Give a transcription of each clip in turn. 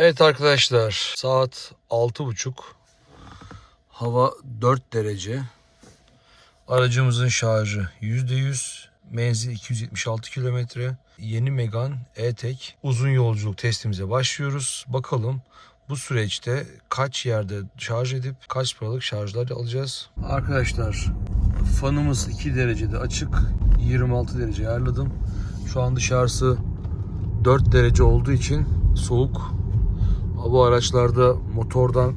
Evet arkadaşlar saat 6.30 hava 4 derece. Aracımızın şarjı %100 menzil 276 kilometre. Yeni Megan E-Tek. Uzun yolculuk testimize başlıyoruz. Bakalım bu süreçte kaç yerde şarj edip kaç paralık şarjlar alacağız? Arkadaşlar fanımız 2 derecede açık. 26 derece ayarladım. Şu an dışarısı 4 derece olduğu için soğuk bu araçlarda motordan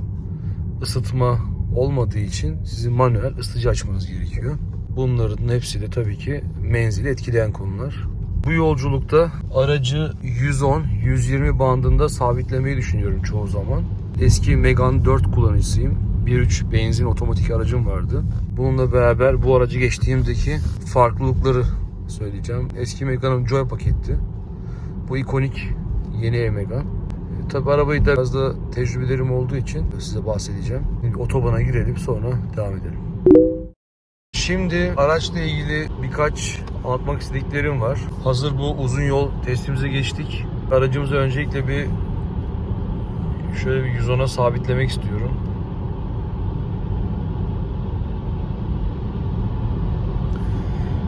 ısıtma olmadığı için sizin manuel ısıtıcı açmanız gerekiyor. Bunların hepsi de tabii ki menzili etkileyen konular. Bu yolculukta aracı 110-120 bandında sabitlemeyi düşünüyorum çoğu zaman. Eski Megane 4 kullanıcısıyım. 1.3 benzin otomatik aracım vardı. Bununla beraber bu aracı geçtiğimdeki farklılıkları söyleyeceğim. Eski Megane'ın Joy paketti. Bu ikonik yeni Megane. Tabi arabayı da biraz da tecrübelerim olduğu için size bahsedeceğim. Şimdi otobana girelim sonra devam edelim. Şimdi araçla ilgili birkaç anlatmak istediklerim var. Hazır bu uzun yol testimize geçtik. Aracımızı öncelikle bir şöyle bir 110'a sabitlemek istiyorum.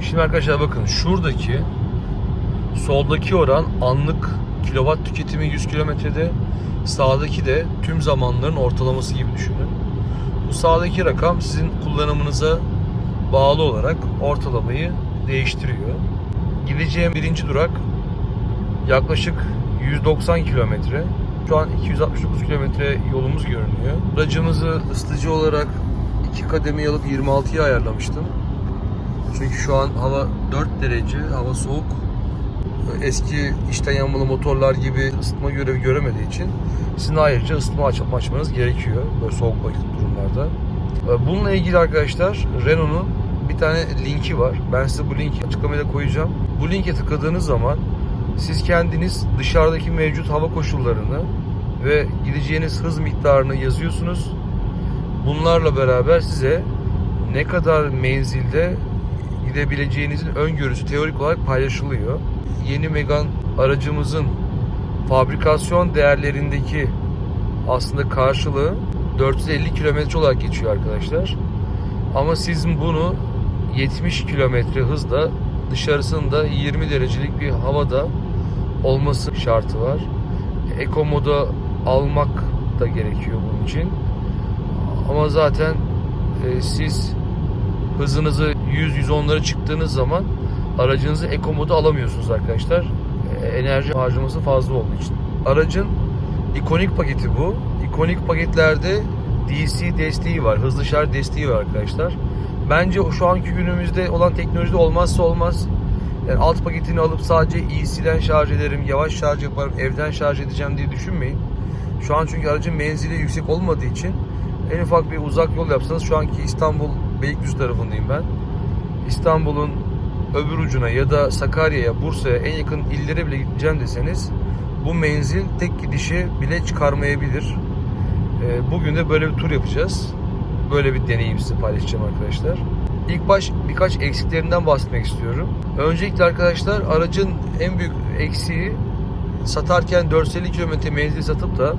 Şimdi arkadaşlar bakın şuradaki soldaki oran anlık kilowatt tüketimi 100 kilometrede sağdaki de tüm zamanların ortalaması gibi düşünün. Bu sağdaki rakam sizin kullanımınıza bağlı olarak ortalamayı değiştiriyor. Gideceğim birinci durak yaklaşık 190 kilometre. Şu an 269 kilometre yolumuz görünüyor. Aracımızı ısıtıcı olarak iki kademe alıp 26'ya ayarlamıştım. Çünkü şu an hava 4 derece, hava soğuk eski içten yanmalı motorlar gibi ısıtma görevi göremediği için sizin ayrıca ısıtma açıp açmanız gerekiyor böyle soğuk durumlarda. Bununla ilgili arkadaşlar Renault'un bir tane linki var. Ben size bu linki açıklamaya koyacağım. Bu linke tıkladığınız zaman siz kendiniz dışarıdaki mevcut hava koşullarını ve gideceğiniz hız miktarını yazıyorsunuz. Bunlarla beraber size ne kadar menzilde gidebileceğinizin öngörüsü teorik olarak paylaşılıyor yeni Megane aracımızın fabrikasyon değerlerindeki aslında karşılığı 450 kilometre olarak geçiyor arkadaşlar. Ama siz bunu 70 kilometre hızla dışarısında 20 derecelik bir havada olması şartı var. Eco moda almak da gerekiyor bunun için. Ama zaten e, siz hızınızı 100-110'lara çıktığınız zaman aracınızı eco modu alamıyorsunuz arkadaşlar. E, enerji harcaması fazla olduğu için. Aracın ikonik paketi bu. İkonik paketlerde DC desteği var. Hızlı şarj desteği var arkadaşlar. Bence şu anki günümüzde olan teknolojide olmazsa olmaz. Yani alt paketini alıp sadece EC'den şarj ederim, yavaş şarj yaparım, evden şarj edeceğim diye düşünmeyin. Şu an çünkü aracın menzili yüksek olmadığı için en ufak bir uzak yol yapsanız şu anki İstanbul Beylikdüzü tarafındayım ben. İstanbul'un öbür ucuna ya da Sakarya'ya, Bursa'ya en yakın illere bile gideceğim deseniz bu menzil tek gidişi bile çıkarmayabilir. Ee, bugün de böyle bir tur yapacağız. Böyle bir deneyim size paylaşacağım arkadaşlar. İlk baş birkaç eksiklerinden bahsetmek istiyorum. Öncelikle arkadaşlar aracın en büyük eksiği satarken 450 km menzil satıp da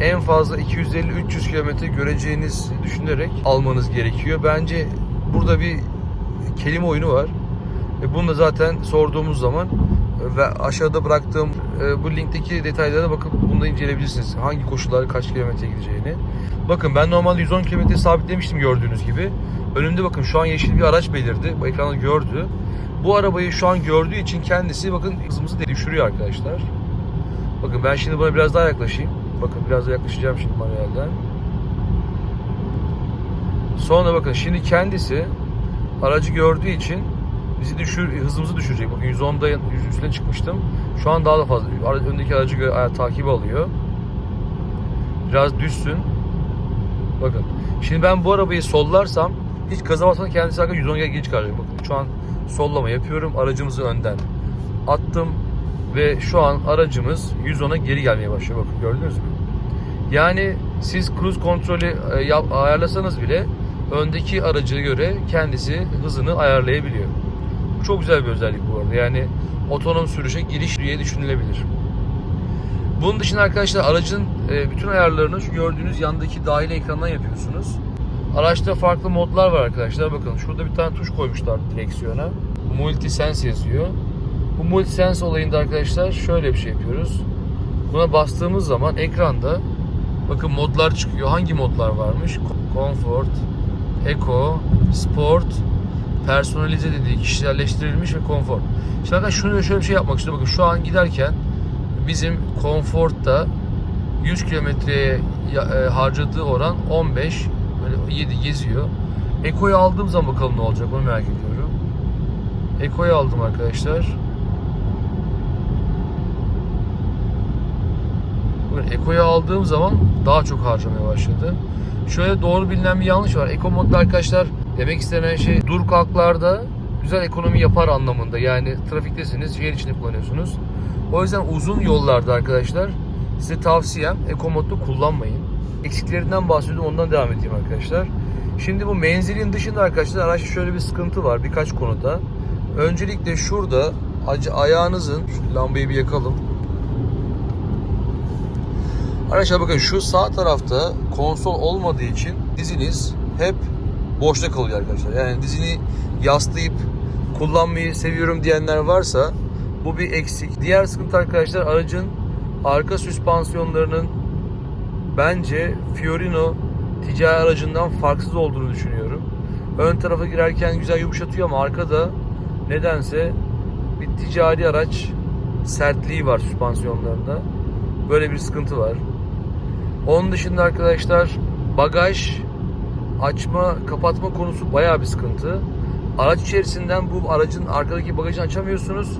en fazla 250-300 km göreceğiniz düşünerek almanız gerekiyor. Bence burada bir kelime oyunu var. E bunu da zaten sorduğumuz zaman ve aşağıda bıraktığım e, bu linkteki detaylara bakıp bunu da inceleyebilirsiniz. Hangi koşullar kaç kilometre gideceğini. Bakın ben normalde 110 kilometre sabitlemiştim gördüğünüz gibi. Önümde bakın şu an yeşil bir araç belirdi. Bu ekranda gördü. Bu arabayı şu an gördüğü için kendisi bakın hızımızı düşürüyor arkadaşlar. Bakın ben şimdi buna biraz daha yaklaşayım. Bakın biraz da yaklaşacağım şimdi manuelden. Sonra bakın şimdi kendisi aracı gördüğü için bizi düşür, hızımızı düşürecek. Bakın 110'da 100 üstüne çıkmıştım. Şu an daha da fazla. Öndeki aracı göre takip alıyor. Biraz düşsün. Bakın. Şimdi ben bu arabayı sollarsam hiç gaza basmadan kendisi arka 110'a geri çıkaracak. Bakın şu an sollama yapıyorum. Aracımızı önden attım ve şu an aracımız 110'a geri gelmeye başlıyor. Bakın gördünüz mü? Yani siz cruise kontrolü e, ayarlasanız bile öndeki aracı göre kendisi hızını ayarlayabiliyor. Çok güzel bir özellik bu arada. Yani otonom sürüşe giriş diye düşünülebilir. Bunun dışında arkadaşlar aracın e, bütün ayarlarını şu gördüğünüz yandaki dahili ekrandan yapıyorsunuz. Araçta farklı modlar var arkadaşlar. Bakın şurada bir tane tuş koymuşlar direksiyona. Multisense yazıyor. Bu multisense olayında arkadaşlar şöyle bir şey yapıyoruz. Buna bastığımız zaman ekranda bakın modlar çıkıyor. Hangi modlar varmış? Comfort, Eco, Sport, personalize dediği kişiselleştirilmiş ve konfor. Şimdi arkadaşlar şunu şöyle bir şey yapmak istiyorum. Bakın şu an giderken bizim Comfort'ta 100 kilometreye e, harcadığı oran 15 böyle 7 geziyor. Eco'yu aldığım zaman bakalım ne olacak onu merak ediyorum. Eco'yu aldım arkadaşlar. Eco'yu aldığım zaman daha çok harcamaya başladı. Şöyle doğru bilinen bir yanlış var. Eco modda arkadaşlar demek istenen şey dur kalklarda güzel ekonomi yapar anlamında. Yani trafiktesiniz, şehir içinde kullanıyorsunuz. O yüzden uzun yollarda arkadaşlar size tavsiyem Eco modda kullanmayın. Eksiklerinden bahsediyorum ondan devam edeyim arkadaşlar. Şimdi bu menzilin dışında arkadaşlar araçta şöyle bir sıkıntı var birkaç konuda. Öncelikle şurada ayağınızın şu lambayı bir yakalım. Arkadaşlar bakın şu sağ tarafta konsol olmadığı için diziniz hep boşta kalıyor arkadaşlar. Yani dizini yaslayıp kullanmayı seviyorum diyenler varsa bu bir eksik. Diğer sıkıntı arkadaşlar aracın arka süspansiyonlarının bence Fiorino ticari aracından farksız olduğunu düşünüyorum. Ön tarafa girerken güzel yumuşatıyor ama arkada nedense bir ticari araç sertliği var süspansiyonlarında. Böyle bir sıkıntı var. Onun dışında arkadaşlar bagaj açma kapatma konusu bayağı bir sıkıntı. Araç içerisinden bu aracın arkadaki bagajını açamıyorsunuz.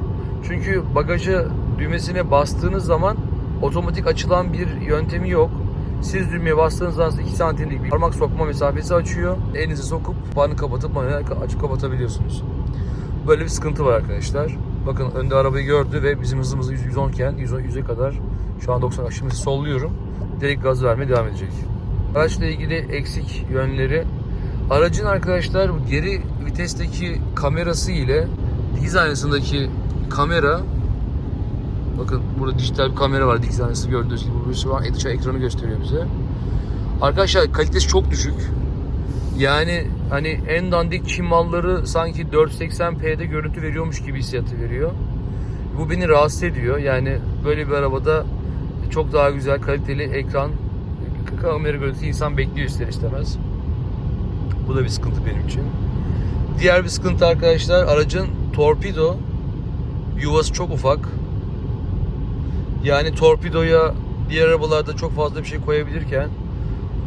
Çünkü bagajı düğmesine bastığınız zaman otomatik açılan bir yöntemi yok. Siz düğmeye bastığınız zaman 2 santimlik bir parmak sokma mesafesi açıyor. Elinizi sokup bağını kapatıp açıp kapatabiliyorsunuz. Böyle bir sıkıntı var arkadaşlar. Bakın önde arabayı gördü ve bizim hızımız 110 iken 110 100'e kadar şu an 90 şimdi solluyorum. Direkt gaz vermeye devam edecek. Araçla ilgili eksik yönleri aracın arkadaşlar geri vitesteki kamerası ile dikiz aynasındaki kamera bakın burada dijital bir kamera var dikiz aynası gördüğünüz gibi bu şu an ekran ekranı gösteriyor bize. Arkadaşlar kalitesi çok düşük. Yani hani en dandik Çin malları sanki 480p'de görüntü veriyormuş gibi hissiyatı veriyor. Bu beni rahatsız ediyor. Yani böyle bir arabada çok daha güzel kaliteli ekran kamera görüntüsü insan bekliyor ister istemez. Bu da bir sıkıntı benim için. Diğer bir sıkıntı arkadaşlar aracın torpido yuvası çok ufak. Yani torpidoya diğer arabalarda çok fazla bir şey koyabilirken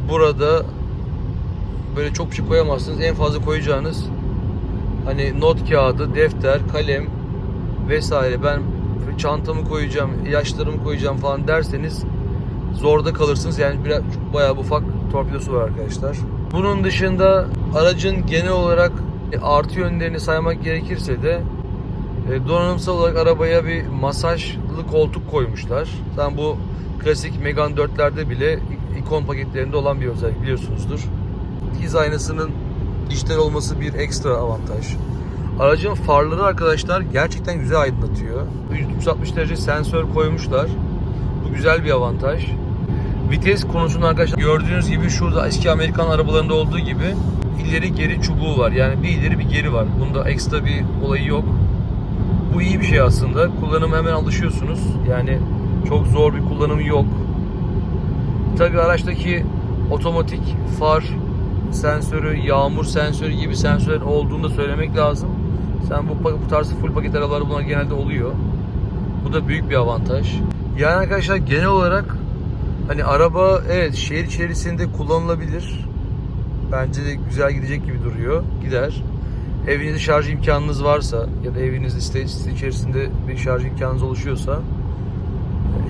burada böyle çok bir şey koyamazsınız. En fazla koyacağınız hani not kağıdı, defter, kalem vesaire. Ben çantamı koyacağım, ilaçlarımı koyacağım falan derseniz zorda kalırsınız. Yani biraz bayağı bir ufak torpidosu var arkadaşlar. Bunun dışında aracın genel olarak artı yönlerini saymak gerekirse de e, donanımsal olarak arabaya bir masajlı koltuk koymuşlar. Zaten bu klasik Megane 4'lerde bile ikon paketlerinde olan bir özellik biliyorsunuzdur. Dikiz aynasının dijital olması bir ekstra avantaj. Aracın farları arkadaşlar gerçekten güzel aydınlatıyor. 360 derece sensör koymuşlar. Bu güzel bir avantaj. Vites konusunda arkadaşlar gördüğünüz gibi şurada eski Amerikan arabalarında olduğu gibi ileri geri çubuğu var. Yani bir ileri bir geri var. Bunda ekstra bir olayı yok. Bu iyi bir şey aslında. Kullanıma hemen alışıyorsunuz. Yani çok zor bir kullanımı yok. Tabi araçtaki otomatik far sensörü, yağmur sensörü gibi sensörlerin olduğunu da söylemek lazım. Sen bu, bu tarz full paket arabalar bunlar genelde oluyor. Bu da büyük bir avantaj. Yani arkadaşlar genel olarak hani araba evet şehir içerisinde kullanılabilir. Bence de güzel gidecek gibi duruyor. Gider. Evinizde şarj imkanınız varsa ya da evinizde site, site içerisinde bir şarj imkanınız oluşuyorsa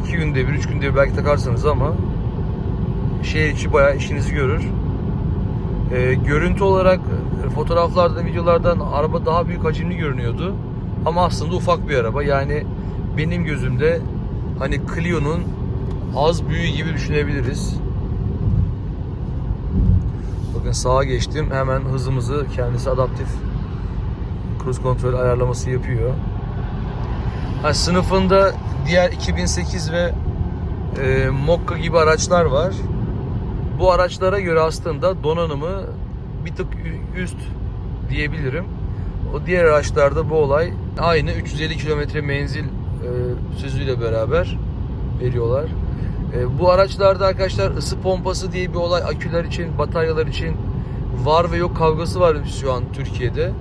iki günde bir, üç günde bir belki takarsanız ama şehir içi bayağı işinizi görür. Ee, görüntü olarak e, fotoğraflarda, videolardan araba daha büyük hacimli görünüyordu. Ama aslında ufak bir araba. Yani benim gözümde hani Clio'nun az büyüğü gibi düşünebiliriz. Bakın sağa geçtim. Hemen hızımızı kendisi adaptif cruise kontrol ayarlaması yapıyor. Ha, sınıfında diğer 2008 ve e, Mokka gibi araçlar var. Bu araçlara göre aslında donanımı bir tık üst diyebilirim. O diğer araçlarda bu olay aynı 350 kilometre menzil e, sözüyle beraber veriyorlar. E, bu araçlarda arkadaşlar ısı pompası diye bir olay aküler için, bataryalar için var ve yok kavgası var şu an Türkiye'de.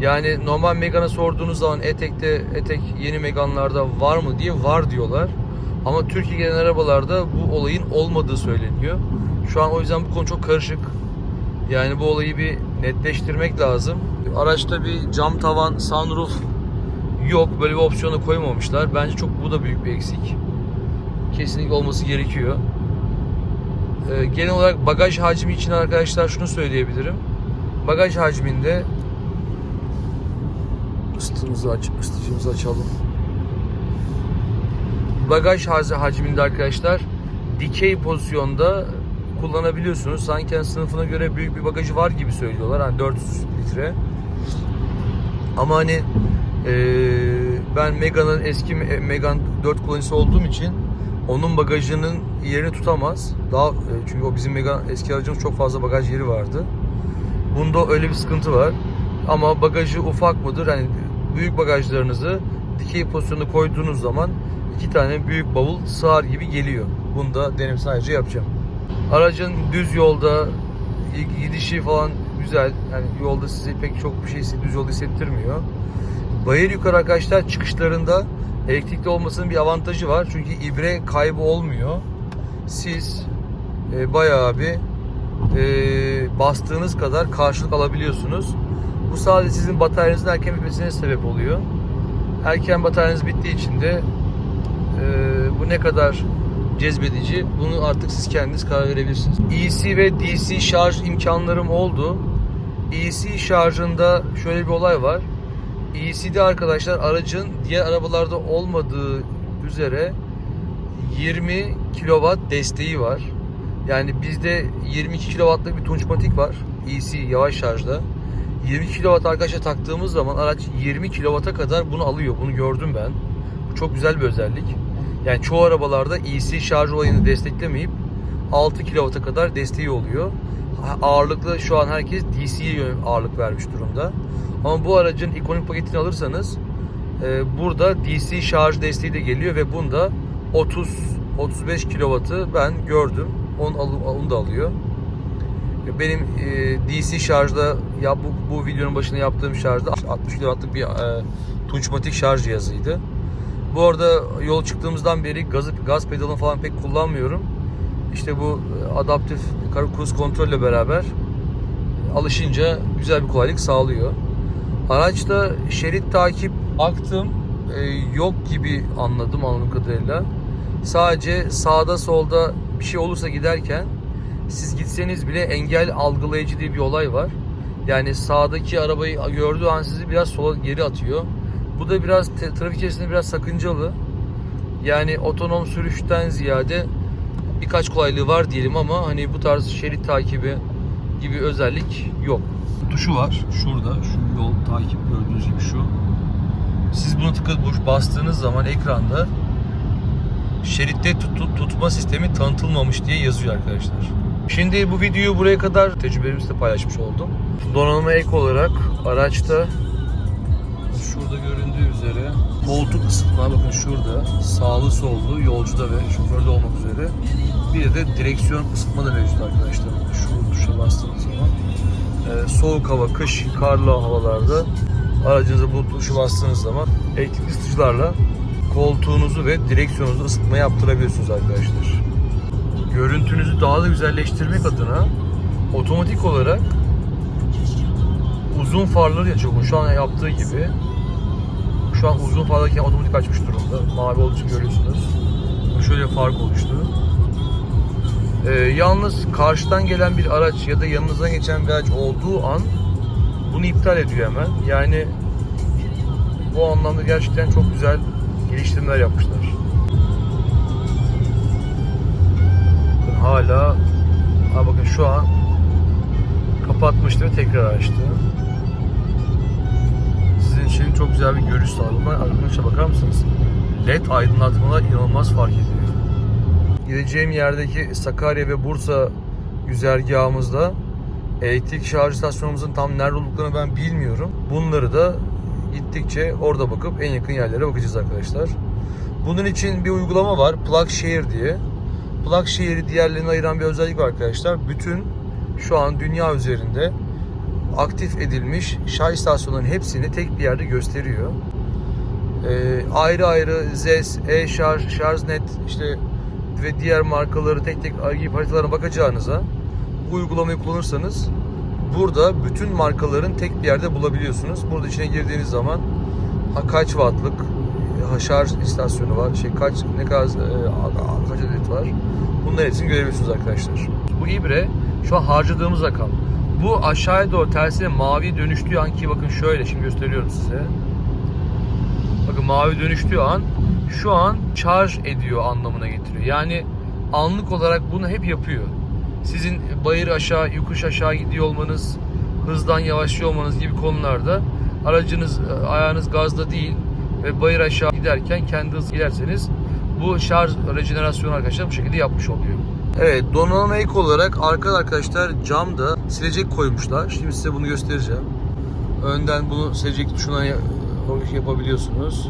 Yani normal Megane'a sorduğunuz zaman Etek'te, Etek yeni Megane'larda var mı diye var diyorlar. Ama Türkiye gelen arabalarda bu olayın olmadığı söyleniyor. Şu an o yüzden bu konu çok karışık. Yani bu olayı bir netleştirmek lazım. Araçta bir cam tavan, sunroof yok. Böyle bir opsiyonu koymamışlar. Bence çok bu da büyük bir eksik. Kesinlikle olması gerekiyor. Ee, genel olarak bagaj hacmi için arkadaşlar şunu söyleyebilirim. Bagaj hacminde ısıtımızı aç, ısıtıcımızı açalım. Bagaj hac- hacminde arkadaşlar dikey pozisyonda kullanabiliyorsunuz. Sanki yani sınıfına göre büyük bir bagajı var gibi söylüyorlar. Hani 400 litre. Ama hani eee, ben Mega'nın eski Me- Megane 4 kullanıcısı olduğum için onun bagajının yerini tutamaz. Daha e, çünkü o bizim Megane eski aracımız çok fazla bagaj yeri vardı. Bunda öyle bir sıkıntı var. Ama bagajı ufak mıdır? Hani büyük bagajlarınızı dikey pozisyonda koyduğunuz zaman iki tane büyük bavul sığar gibi geliyor. Bunu da denem sadece yapacağım. Aracın düz yolda gidişi falan güzel. Yani yolda size pek çok bir şey düz yolda hissettirmiyor. Bayır yukarı arkadaşlar çıkışlarında elektrikli olmasının bir avantajı var. Çünkü ibre kaybı olmuyor. Siz e, bayağı bir e, bastığınız kadar karşılık alabiliyorsunuz. Bu sadece sizin bataryanızın erken bitmesine sebep oluyor. Erken bataryanız bittiği için de e, bu ne kadar cezbedici bunu artık siz kendiniz karar verebilirsiniz. EC ve DC şarj imkanlarım oldu. EC şarjında şöyle bir olay var. EC'de arkadaşlar aracın diğer arabalarda olmadığı üzere 20 kW desteği var. Yani bizde 22 kW'lık bir tunçmatik var. EC yavaş şarjda. 20 kW arkadaşlar taktığımız zaman araç 20 kW'a kadar bunu alıyor. Bunu gördüm ben. Bu çok güzel bir özellik. Yani çoğu arabalarda EC şarj olayını desteklemeyip 6 kW'a kadar desteği oluyor. Ağırlıklı şu an herkes DC'ye ağırlık vermiş durumda. Ama bu aracın ikonik paketini alırsanız e, burada DC şarj desteği de geliyor ve bunda 30 35 kW'ı ben gördüm. Onu, onu da alıyor. Benim e, DC şarjda ya bu, bu videonun başında yaptığım şarjda 60 kW'lık bir e, tunçmatik şarj cihazıydı. Bu arada yol çıktığımızdan beri gazı, gaz pedalını falan pek kullanmıyorum. İşte bu e, adaptif cruise kontrol ile beraber alışınca güzel bir kolaylık sağlıyor. Araçta şerit takip baktım e, yok gibi anladım anladığım kadarıyla. Sadece sağda solda bir şey olursa giderken siz gitseniz bile engel algılayıcı diye bir olay var. Yani sağdaki arabayı gördüğü an sizi biraz sola geri atıyor. Bu da biraz trafik içerisinde biraz sakıncalı. Yani otonom sürüşten ziyade birkaç kolaylığı var diyelim ama hani bu tarz şerit takibi gibi özellik yok. Tuşu var şurada şu yol takip gördüğünüz gibi şu. Siz bunu tıkıp bastığınız zaman ekranda şeritte tut- tutma sistemi tanıtılmamış diye yazıyor arkadaşlar. Şimdi bu videoyu buraya kadar tecrübelerimizi de paylaşmış oldum. Donanıma ek olarak araçta şurada göründüğü üzere koltuk ısıtma bakın şurada sağlı sollu yolcuda ve şoförde olmak üzere bir de direksiyon ısıtma da mevcut arkadaşlar. Şu tuşa bastığınız zaman Ee, soğuk hava, kış, karlı havalarda aracınıza bu tuşu bastığınız zaman elektrikli ısıtıcılarla koltuğunuzu ve direksiyonunuzu ısıtma yaptırabiliyorsunuz arkadaşlar. Görüntünüzü daha da güzelleştirmek adına otomatik olarak uzun farları açıyor. Şu an yaptığı gibi. Şu an uzun fardayken otomatik açmış durumda. Mavi olduğu için görüyorsunuz. Şöyle fark oluştu. Ee, yalnız karşıdan gelen bir araç ya da yanınızdan geçen bir araç olduğu an bunu iptal ediyor hemen. Yani bu anlamda gerçekten çok güzel geliştirmeler yapmışlar. Bakın hala ha bakın şu an kapatmıştı ve tekrar açtı. İçin çok güzel bir görüş sağladılar. Arkadaşlar bakar mısınız? LED aydınlatmalar inanılmaz fark ediyor. gideceğim yerdeki Sakarya ve Bursa güzergahımızda elektrik şarj istasyonumuzun tam nerede olduklarını ben bilmiyorum. Bunları da gittikçe orada bakıp en yakın yerlere bakacağız arkadaşlar. Bunun için bir uygulama var. PlugShare diye. PlugShare'i diğerlerine ayıran bir özellik var arkadaşlar. Bütün şu an dünya üzerinde aktif edilmiş şarj istasyonlarının hepsini tek bir yerde gösteriyor. Ee, ayrı ayrı ZES, E-Şarj, SharjNet işte ve diğer markaları tek tek girip haritalarına bakacağınıza bu uygulamayı kullanırsanız burada bütün markaların tek bir yerde bulabiliyorsunuz. Burada içine girdiğiniz zaman ha, kaç wattlık ha, şarj istasyonu var, şey kaç ne kadar e, kaç adet var. Bunların hepsini görebiliyorsunuz arkadaşlar. Bu ibre şu an harcadığımız rakam. Bu aşağıya doğru tersine mavi dönüştüğü an ki bakın şöyle şimdi gösteriyorum size. Bakın mavi dönüştüğü an şu an şarj ediyor anlamına getiriyor. Yani anlık olarak bunu hep yapıyor. Sizin bayır aşağı, yokuş aşağı gidiyor olmanız, hızdan yavaşlıyor olmanız gibi konularda aracınız ayağınız gazda değil ve bayır aşağı giderken kendi hız giderseniz bu şarj rejenerasyonu arkadaşlar bu şekilde yapmış oluyor. Evet donanıma ek olarak arkada arkadaşlar camda silecek koymuşlar. Şimdi size bunu göstereceğim. Önden bunu silecek tuşuna ya- yapabiliyorsunuz.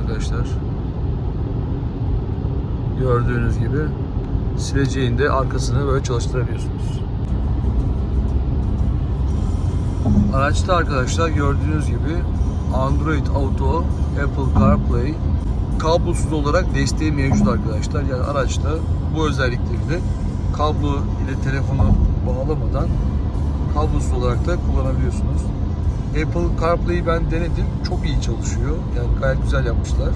Arkadaşlar. Gördüğünüz gibi sileceğin de arkasını böyle çalıştırabiliyorsunuz. Araçta arkadaşlar gördüğünüz gibi Android Auto, Apple CarPlay kablosuz olarak desteği mevcut arkadaşlar. Yani araçta bu özellikleri kablo ile telefonu bağlamadan kablosuz olarak da kullanabiliyorsunuz. Apple CarPlay'i ben denedim. Çok iyi çalışıyor. Yani gayet güzel yapmışlar.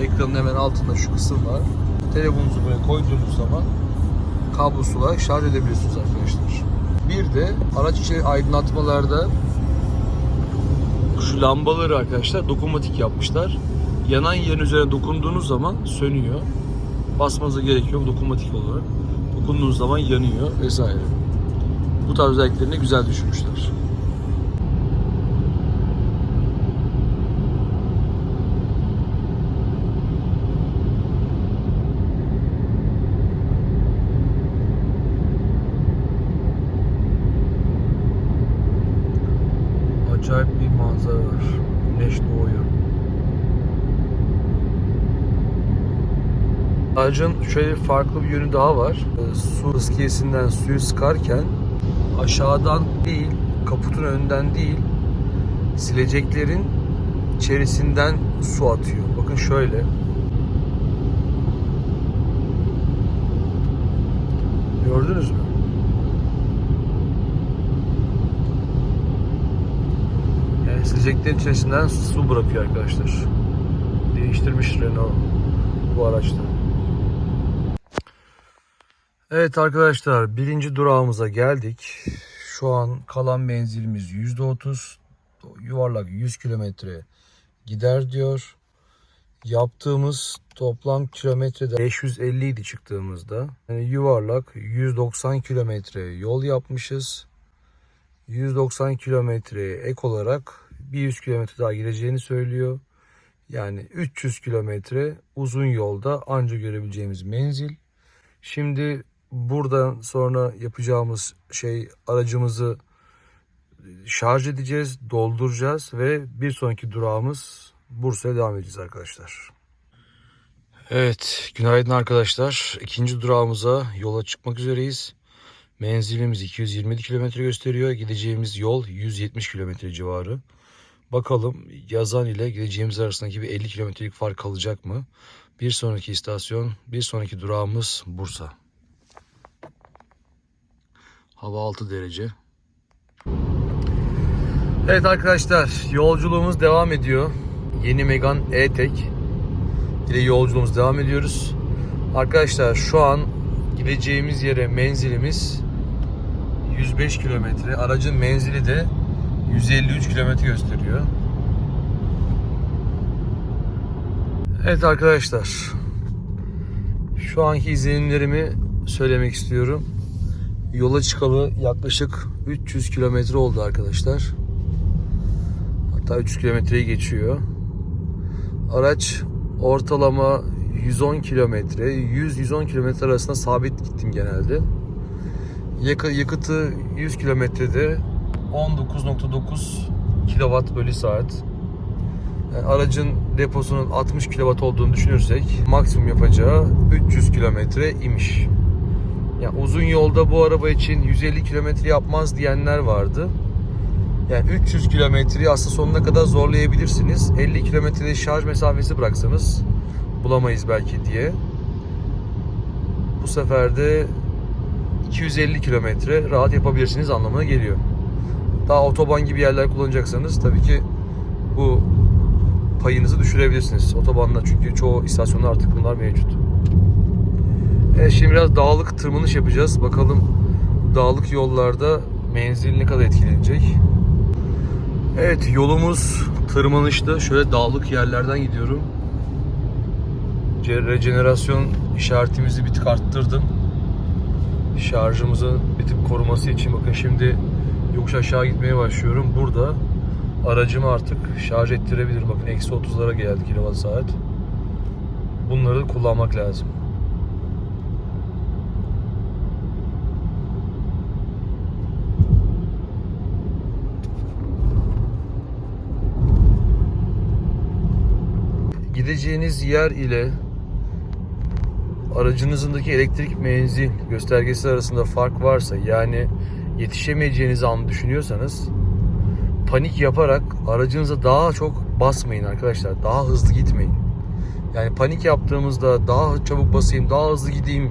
Ekranın hemen altında şu kısım var. Telefonunuzu buraya koyduğunuz zaman kablosuz olarak şarj edebiliyorsunuz arkadaşlar. Bir de araç içi aydınlatmalarda şu lambaları arkadaşlar dokunmatik yapmışlar. Yanan yerin üzerine dokunduğunuz zaman sönüyor. Basmanıza gerek yok dokunmatik olarak. Dokunduğunuz zaman yanıyor vesaire. Bu tarz özelliklerini güzel düşünmüşler. Acayip bir manzara var. Güneş doğuyor. Aracın şöyle farklı bir yönü daha var. Ee, Su iskiyesinden suyu sıkarken aşağıdan değil, kaputun önünden değil, sileceklerin içerisinden su atıyor. Bakın şöyle. Gördünüz mü? Yani sileceklerin içerisinden su bırakıyor arkadaşlar. Değiştirmiş Renault bu araçta. Evet arkadaşlar birinci durağımıza geldik. Şu an kalan menzilimiz %30. Yuvarlak 100 kilometre gider diyor. Yaptığımız toplam kilometrede 550 idi çıktığımızda. Yani yuvarlak 190 kilometre yol yapmışız. 190 kilometreye ek olarak bir 100 kilometre daha gideceğini söylüyor. Yani 300 kilometre uzun yolda anca görebileceğimiz menzil. Şimdi buradan sonra yapacağımız şey aracımızı şarj edeceğiz, dolduracağız ve bir sonraki durağımız Bursa'ya devam edeceğiz arkadaşlar. Evet, günaydın arkadaşlar. İkinci durağımıza yola çıkmak üzereyiz. Menzilimiz 227 kilometre gösteriyor. Gideceğimiz yol 170 kilometre civarı. Bakalım yazan ile gideceğimiz arasındaki bir 50 kilometrelik fark kalacak mı? Bir sonraki istasyon, bir sonraki durağımız Bursa. Hava 6 derece. Evet arkadaşlar yolculuğumuz devam ediyor. Yeni Megane E-Tech ile yolculuğumuz devam ediyoruz. Arkadaşlar şu an gideceğimiz yere menzilimiz 105 kilometre. Aracın menzili de 153 kilometre gösteriyor. Evet arkadaşlar. Şu anki izlenimlerimi söylemek istiyorum. Yola çıkalı yaklaşık 300 kilometre oldu arkadaşlar. Hatta 300 kilometreyi geçiyor. Araç ortalama 110 kilometre, 100-110 kilometre arasında sabit gittim genelde. Yakı- Yakıtı 100 kilometrede 19.9 kilowatt bölü saat. Yani aracın deposunun 60 kilowatt olduğunu düşünürsek maksimum yapacağı 300 kilometre imiş. Yani uzun yolda bu araba için 150 kilometre yapmaz diyenler vardı. Yani 300 kilometreyi aslında sonuna kadar zorlayabilirsiniz. 50 kilometrede şarj mesafesi bıraksanız bulamayız belki diye. Bu sefer de 250 kilometre rahat yapabilirsiniz anlamına geliyor. Daha otoban gibi yerler kullanacaksanız tabii ki bu payınızı düşürebilirsiniz. Otobanda çünkü çoğu istasyonda artık bunlar mevcut. Evet şimdi biraz dağlık tırmanış yapacağız. Bakalım dağlık yollarda menzil ne kadar etkilenecek. Evet yolumuz tırmanışta şöyle dağlık yerlerden gidiyorum. Rejenerasyon işaretimizi bir tık arttırdım. Şarjımızın bir tık koruması için bakın şimdi yokuş aşağı gitmeye başlıyorum. Burada aracımı artık şarj ettirebilirim. Bakın eksi 30'lara geldi kilowatt saat. Bunları kullanmak lazım. Gideceğiniz yer ile aracınızındaki elektrik menzil göstergesi arasında fark varsa yani yetişemeyeceğinizi an düşünüyorsanız panik yaparak aracınıza daha çok basmayın arkadaşlar. Daha hızlı gitmeyin. Yani panik yaptığımızda daha çabuk basayım, daha hızlı gideyim.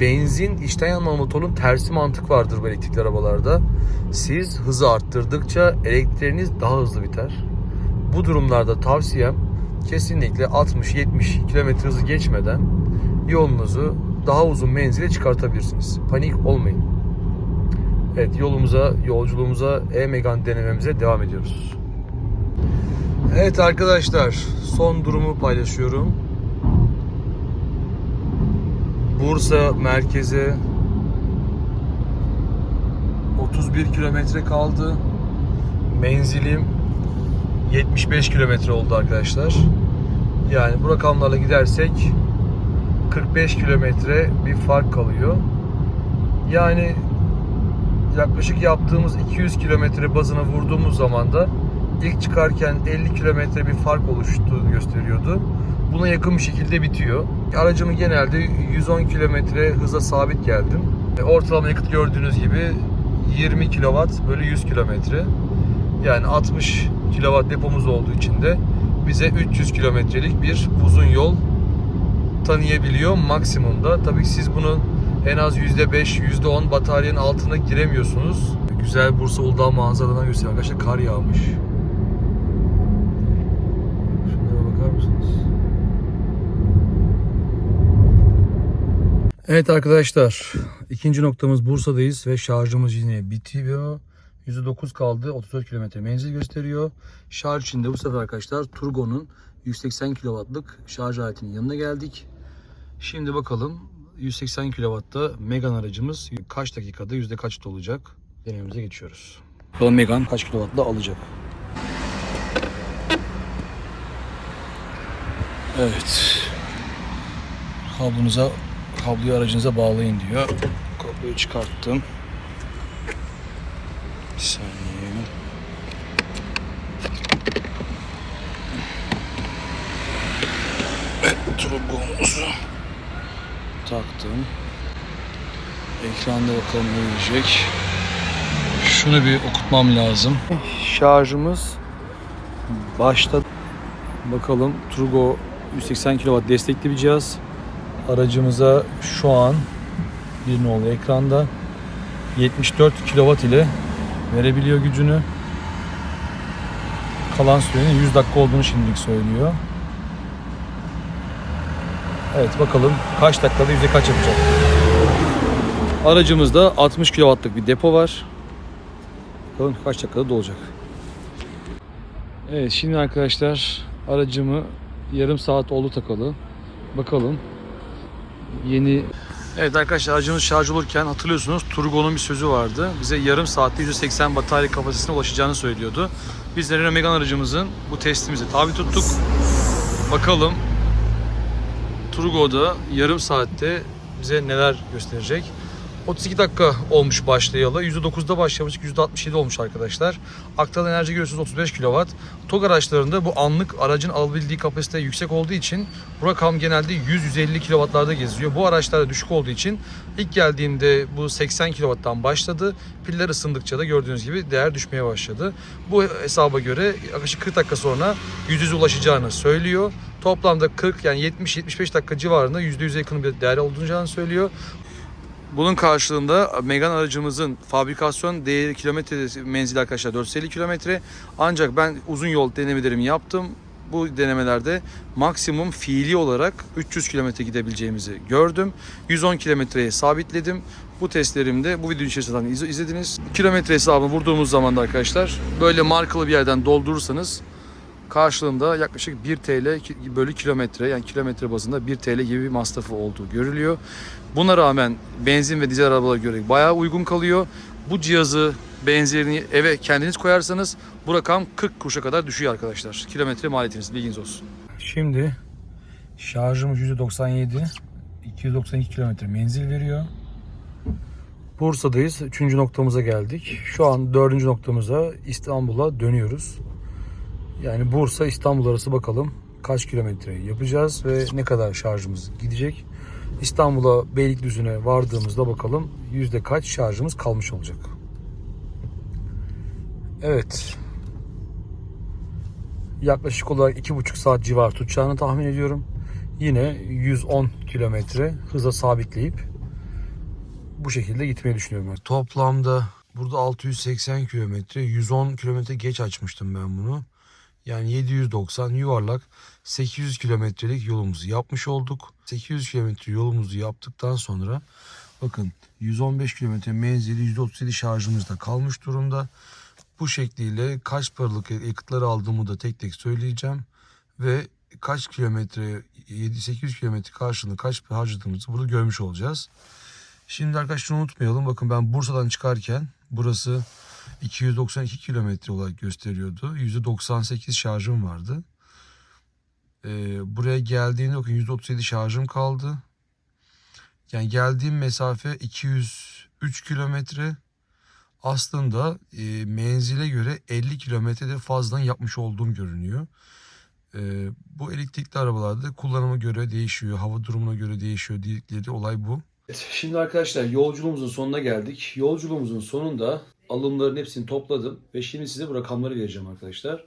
Benzin içten yanmalı motorun tersi mantık vardır bu elektrikli arabalarda. Siz hızı arttırdıkça elektriğiniz daha hızlı biter. Bu durumlarda tavsiyem kesinlikle 60-70 km hızı geçmeden yolunuzu daha uzun menzile çıkartabilirsiniz. Panik olmayın. Evet yolumuza, yolculuğumuza E-Megan denememize devam ediyoruz. Evet arkadaşlar son durumu paylaşıyorum. Bursa merkeze 31 kilometre kaldı. Menzilim 75 kilometre oldu arkadaşlar. Yani bu rakamlarla gidersek 45 kilometre bir fark kalıyor. Yani yaklaşık yaptığımız 200 kilometre bazına vurduğumuz zaman da ilk çıkarken 50 kilometre bir fark oluştuğunu gösteriyordu. Buna yakın bir şekilde bitiyor. Aracımı genelde 110 kilometre hıza sabit geldim. E, Ortalama yakıt gördüğünüz gibi 20 kilowatt bölü 100 kilometre. Yani 60 kilowatt depomuz olduğu için de bize 300 kilometrelik bir uzun yol tanıyabiliyor maksimumda. Tabii siz bunun en az %5, %10 bataryanın altına giremiyorsunuz. Güzel Bursa Uludağ manzaralarından gösteriyor arkadaşlar. Kar yağmış. Şunlara bakar mısınız? Evet arkadaşlar. ikinci noktamız Bursa'dayız ve şarjımız yine bitiyor. %9 kaldı. 34 kilometre menzil gösteriyor. Şarj içinde bu sefer arkadaşlar Turgo'nun 180 kW'lık şarj aletinin yanına geldik. Şimdi bakalım 180 kW'da Megan aracımız kaç dakikada yüzde kaç olacak? Denememize geçiyoruz. Bakalım Megan kaç kW'da alacak? Evet. Kablonuza, kabloyu aracınıza bağlayın diyor. Kabloyu çıkarttım. Bir saniye. Evet, turbomuzu taktım. Ekranda bakalım ne diyecek. Şunu bir okutmam lazım. Şarjımız başta bakalım Turbo 180 kW destekli bir cihaz. Aracımıza şu an bir nolu ekranda 74 kW ile verebiliyor gücünü. Kalan sürenin 100 dakika olduğunu şimdilik söylüyor. Evet bakalım kaç dakikada yüzde kaç yapacak. Aracımızda 60 kW'lık bir depo var. Bakalım kaç dakikada dolacak. Evet şimdi arkadaşlar aracımı yarım saat oldu takalı. Bakalım yeni Evet arkadaşlar aracımız şarj olurken hatırlıyorsunuz Turgo'nun bir sözü vardı. Bize yarım saatte 180 batarya kapasitesine ulaşacağını söylüyordu. Biz de Renault Megane aracımızın bu testimizi tabi tuttuk. Bakalım Turgo'da yarım saatte bize neler gösterecek. 32 dakika olmuş başlayalı. %9'da başlamıştık. %67 olmuş arkadaşlar. Aktarılan enerji görüyorsunuz 35 kW. TOG araçlarında bu anlık aracın alabildiği kapasite yüksek olduğu için bu rakam genelde 100-150 kW'larda geziyor. Bu araçlarda düşük olduğu için ilk geldiğimde bu 80 kW'dan başladı. Piller ısındıkça da gördüğünüz gibi değer düşmeye başladı. Bu hesaba göre yaklaşık 40 dakika sonra %100'e ulaşacağını söylüyor. Toplamda 40 yani 70-75 dakika civarında %100'e yakın bir değer olacağını söylüyor. Bunun karşılığında Megane aracımızın fabrikasyon değeri kilometre menzili arkadaşlar 450 kilometre. Ancak ben uzun yol denemelerimi yaptım. Bu denemelerde maksimum fiili olarak 300 kilometre gidebileceğimizi gördüm. 110 kilometreye sabitledim. Bu testlerimde bu video içerisinde zaten iz- izlediniz. Kilometre hesabını vurduğumuz zaman da arkadaşlar böyle markalı bir yerden doldurursanız karşılığında yaklaşık 1 TL bölü kilometre yani kilometre bazında 1 TL gibi bir masrafı olduğu görülüyor. Buna rağmen benzin ve dizel arabalara göre bayağı uygun kalıyor. Bu cihazı benzerini eve kendiniz koyarsanız bu rakam 40 kuruşa kadar düşüyor arkadaşlar. Kilometre maliyetiniz bilginiz olsun. Şimdi şarjımız %97 292 kilometre menzil veriyor. Bursa'dayız. Üçüncü noktamıza geldik. Şu an dördüncü noktamıza İstanbul'a dönüyoruz. Yani Bursa İstanbul arası bakalım kaç kilometre yapacağız ve ne kadar şarjımız gidecek. İstanbul'a Beylikdüzü'ne vardığımızda bakalım yüzde kaç şarjımız kalmış olacak. Evet. Yaklaşık olarak iki buçuk saat civar tutacağını tahmin ediyorum. Yine 110 kilometre hıza sabitleyip bu şekilde gitmeyi düşünüyorum. Toplamda burada 680 kilometre, 110 kilometre geç açmıştım ben bunu. Yani 790 yuvarlak 800 kilometrelik yolumuzu yapmış olduk. 800 kilometre yolumuzu yaptıktan sonra bakın 115 kilometre menzili %37 şarjımızda kalmış durumda. Bu şekliyle kaç paralık yakıtları aldığımı da tek tek söyleyeceğim. Ve kaç kilometre 7-800 kilometre karşılığında kaç harcadığımızı burada görmüş olacağız. Şimdi arkadaşlar unutmayalım. Bakın ben Bursa'dan çıkarken burası 292 kilometre olarak gösteriyordu. %98 şarjım vardı. Ee, buraya geldiğimde bakın %37 şarjım kaldı. Yani geldiğim mesafe 203 kilometre. Aslında e, menzile göre 50 kilometrede fazladan yapmış olduğum görünüyor. Ee, bu elektrikli arabalarda kullanıma göre değişiyor, hava durumuna göre değişiyor dedikleri olay bu. Şimdi arkadaşlar yolculuğumuzun sonuna geldik. Yolculuğumuzun sonunda alımların hepsini topladım ve şimdi size bu rakamları vereceğim arkadaşlar.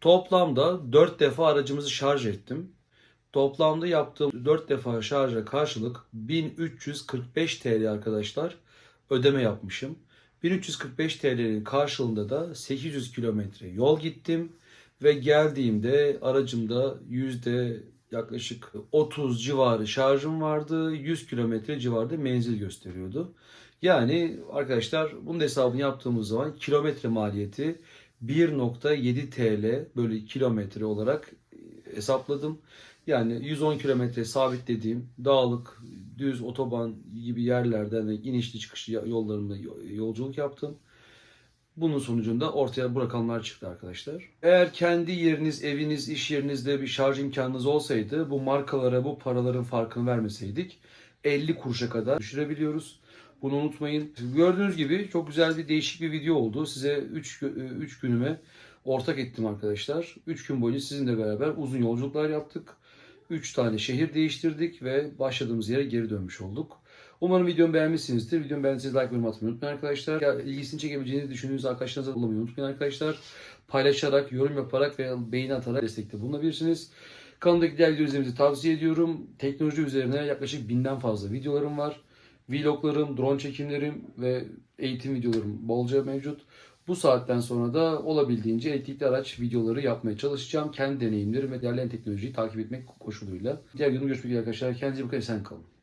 Toplamda 4 defa aracımızı şarj ettim. Toplamda yaptığım 4 defa şarja karşılık 1345 TL arkadaşlar ödeme yapmışım. 1345 TL'nin karşılığında da 800 kilometre yol gittim ve geldiğimde aracımda yüzde yaklaşık 30 civarı şarjım vardı. 100 kilometre civarında menzil gösteriyordu. Yani arkadaşlar bunun hesabını yaptığımız zaman kilometre maliyeti 1.7 TL bölü kilometre olarak hesapladım. Yani 110 kilometre sabitlediğim dağlık, düz otoban gibi yerlerden de inişli çıkışlı yollarında yolculuk yaptım. Bunun sonucunda ortaya bu rakamlar çıktı arkadaşlar. Eğer kendi yeriniz, eviniz, iş yerinizde bir şarj imkanınız olsaydı bu markalara bu paraların farkını vermeseydik 50 kuruşa kadar düşürebiliyoruz. Bunu unutmayın. Gördüğünüz gibi çok güzel bir değişik bir video oldu. Size 3 3 günüme ortak ettim arkadaşlar. 3 gün boyunca sizinle beraber uzun yolculuklar yaptık. 3 tane şehir değiştirdik ve başladığımız yere geri dönmüş olduk. Umarım videomu beğenmişsinizdir. Videomu beğendiyseniz like ve atmayı unutmayın arkadaşlar. Ya, ilgisini çekebileceğinizi düşündüğünüz arkadaşlarınıza ulaşmayı unutmayın arkadaşlar. Paylaşarak, yorum yaparak ve beğeni atarak destekte bulunabilirsiniz. Kanaldaki diğer video izlemenizi tavsiye ediyorum. Teknoloji üzerine yaklaşık binden fazla videolarım var. Vloglarım, drone çekimlerim ve eğitim videolarım bolca mevcut. Bu saatten sonra da olabildiğince elektrikli araç videoları yapmaya çalışacağım. Kendi deneyimlerim ve değerli teknolojiyi takip etmek koşuluyla. Diğer videomda görüşmek üzere arkadaşlar. Kendinize bakın. Esen kalın.